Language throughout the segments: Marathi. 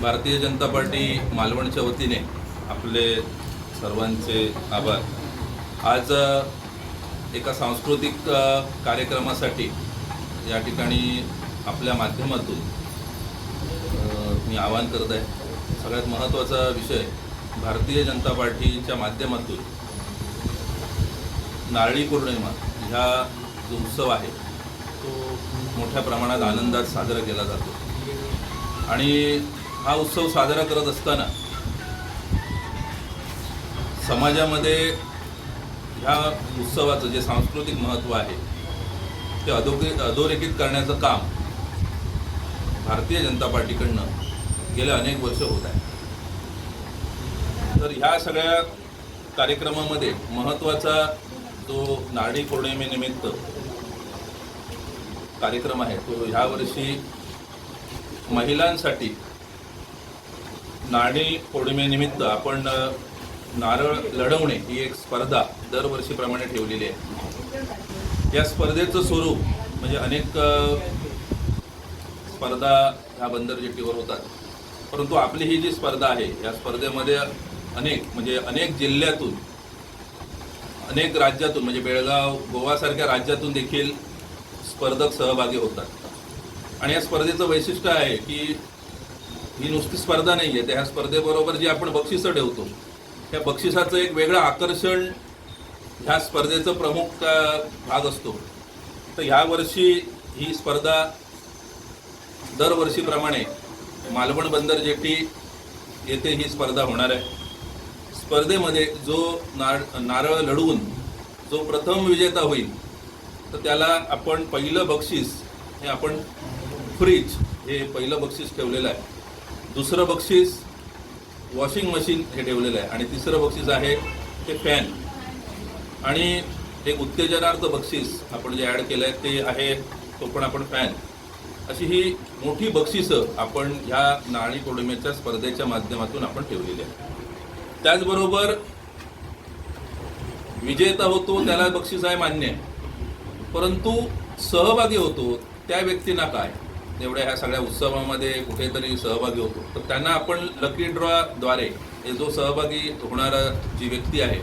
भारतीय जनता पार्टी मालवणच्या वतीने आपले सर्वांचे आभार. आज एका सांस्कृतिक कार्यक्रमासाठी या ठिकाणी आपल्या माध्यमातून मी आवाहन करत आहे. सगळ्यात महत्त्वाचा विषय भारतीय जनता पार्टीच्या माध्यमातून नारळी पौर्णिमा ह्या जो उत्सव आहे तो मोठ्या प्रमाणात आनंदात साजरा केला जातो. आणि हा उत्सव साजरा करत असताना समाजामध्ये ह्या उत्सवाचं जे सांस्कृतिक महत्त्व आहे ते अधोरे अधोरेखित करण्याचं काम भारतीय जनता पार्टीकडनं गेल्या अनेक वर्ष होत आहे. तर ह्या सगळ्या कार्यक्रमामध्ये महत्त्वाचा जो नारळी पौर्णिमेनिमित्त कार्यक्रम आहे तो ह्या वर्षी महिलांसाठी नारळी पौर्णिमेनिमित्त आपण नारळ लढवणे ही एक स्पर्धा दरवर्षीप्रमाणे ठेवलेली आहे. या स्पर्धेचं स्वरूप म्हणजे अनेक स्पर्धा ह्या बंदर जेटीवर होतात. परंतु आपली ही जी स्पर्धा आहे या स्पर्धेमध्ये अनेक म्हणजे अनेक जिल्ह्यातून अनेक राज्यातून म्हणजे बेळगाव गोवासारख्या राज्यातून देखील स्पर्धक सहभागी होतात. आणि या स्पर्धेचं वैशिष्ट्य आहे की ही नुसती स्पर्धा नाही आहे त्या ह्या स्पर्धेबरोबर जी आपण बक्षिसं ठेवतो त्या बक्षिसाचं एक वेगळं आकर्षण ह्या स्पर्धेचं प्रमुख भाग असतो. तर ह्या वर्षी ही स्पर्धा दरवर्षीप्रमाणे मालवण बंदर जेटी येथे ही स्पर्धा होणार आहे. स्पर्धेमध्ये जो नार नारळ लढवून जो प्रथम विजेता होईल तर त्याला आपण पहिलं बक्षीस हे आपण फ्रीज हे पहिलं बक्षीस ठेवलेलं आहे. दुसरं बक्षीस वॉशिंग मशीन हे ठेवलेलं आहे. आणि तिसरं बक्षीस आहे ते फॅन आणि एक उत्तेजनार्थ बक्षीस आपण जे ॲड केलं आहे ते आहे तो पण आपण फॅन अशी ही मोठी बक्षिसं आपण ह्या नाणी पौर्णिमेच्या स्पर्धेच्या माध्यमातून आपण ठेवलेली आहे त्याचबरोबर विजेता होतो त्याला बक्षीस आहे मान्य. परंतु सहभागी होतो त्या व्यक्तींना काय? एवढ्या ह्या सगळ्या उत्सवामध्ये कुठेतरी सहभागी होतो. तर त्यांना आपण लकी ड्रॉद्वारे हे जो सहभागी होणारा जी व्यक्ती आहे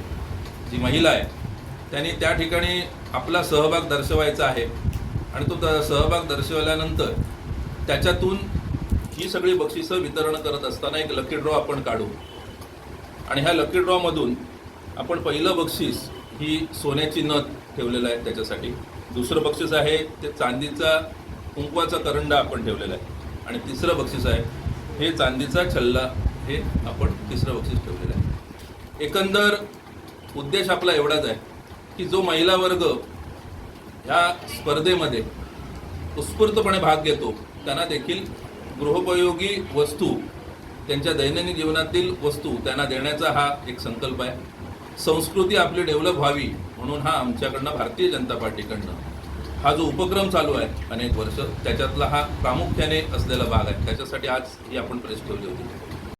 जी महिला आहे त्यांनी त्या ठिकाणी आपला सहभाग दर्शवायचा आहे. आणि तो सहभाग दर्शवल्यानंतर त्याच्यातून ही सगळी बक्षिसं वितरण करत असताना एक लकी ड्रॉ आपण काढू. आणि ह्या लकी ड्रॉमधून आपण पहिलं बक्षीस ही सोन्याची नथ ठेवलेलं आहे त्याच्यासाठी. दुसरं बक्षीस आहे ते चांदीचा कुंकवाचा करंडा आपण ठेवलेला आहे. आणि तिसरं बक्षीस आहे. हे चांदीचा छल्ला हे आपण तिसरं बक्षीस ठेवलेलं आहे. एकंदर उद्देश आपला एवढाच आहे की जो महिला वर्ग ह्या स्पर्धेमध्ये उत्स्फूर्तपणे भाग घेतो त्यांना देखील गृहोपयोगी वस्तू त्यांच्या दैनंदिन जीवनातील वस्तू त्यांना देण्याचा हा एक संकल्प आहे. संस्कृती आपली डेव्हलप व्हावी म्हणून हा आमच्याकडनं भारतीय जनता पार्टीकडनं हा जो उपक्रम चालू आहे अनेक वर्ष त्याच्यातला हा प्रामुख्याने असलेला भाग आहे. त्याच्यासाठी आज ही आपण प्रेस ठेवली होती.